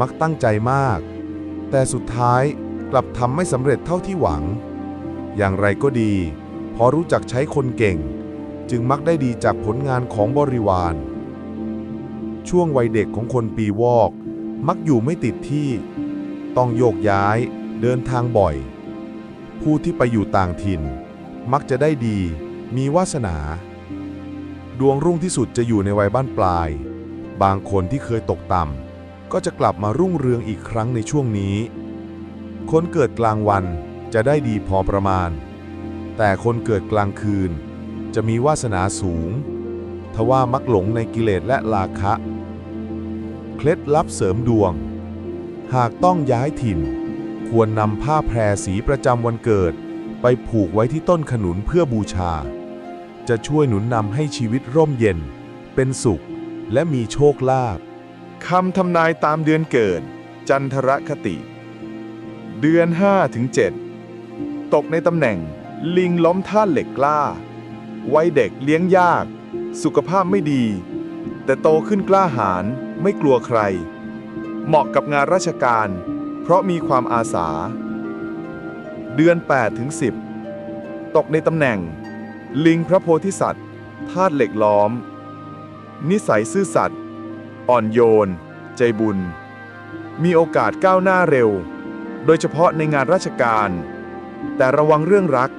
มักตั้งใจมาก แต่สุดท้ายกลับทำไม่สำเร็จเท่าที่หวัง อย่างไรก็ดี พอรู้จักใช้คนเก่ง จึงมักได้ดีจากผลงานของบริวาร ช่วงวัยเด็กของคนปีวอก มักอยู่ไม่ติดที่ ต้องโยกย้ายเดินทางบ่อย ผู้ที่ไปอยู่ต่างถิ่น มักจะได้ดี มีวาสนา ดวงรุ่งที่สุดจะอยู่ในวัยบ้านปลาย บางคนที่เคยตกต่ำ ก็จะกลับมารุ่งเรืองอีกครั้งในช่วงนี้ คนเกิดกลางวันจะได้ดีพอประมาณ แต่คนเกิดกลางคืน จะมีวาสนาสูง ทว่ามักหลงในกิเลสและราคะ เคล็ดลับเสริมดวง หากต้องย้ายถิ่น ควรนำผ้าแพรสีประจำวันเกิด ไปผูกไว้ที่ต้นขนุนเพื่อบูชา จะช่วยหนุนนำให้ชีวิตร่มเย็น เป็นสุขและมีโชคลาภ คำทำนายตามเดือนเกิด จันทรคติ เดือน 5 ถึง 7 ตกในตำแหน่ง ลิงล้มท่าตุเหล็กกล้า วัยเด็กเลี้ยงยาก สุขภาพไม่ดี แต่โตขึ้นกล้าหาญไม่กลัวใคร เหมาะกับงานราชการ เพราะมีความอาสา เดือน 8 ถึง 10 ตกในตำแหน่ง ลิงพระโพธิสัตว์ธาตุเหล็กล้อม นิสัยซื่อสัตย์ อ่อนโยน ใจบุญ มีโอกาสก้าวหน้าเร็ว โดยเฉพาะในงานราชการ แต่ระวังเรื่องรัก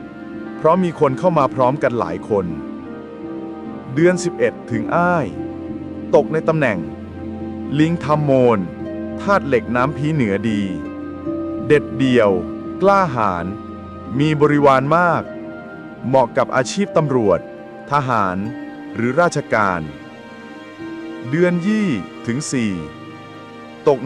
เพราะมีคนเข้ามาพร้อมกันหลายคน เดือน 11 ถึงอ้าย ตกในตำแหน่ง ลิงทำโมนธาตุเหล็กน้ำพีเหนือดี เด็ดเดี่ยว กล้าหาญมีบริวารมาก เหมาะกับอาชีพตำรวจ ทหาร หรือราชการ เดือนยี่ถึง4ตกใน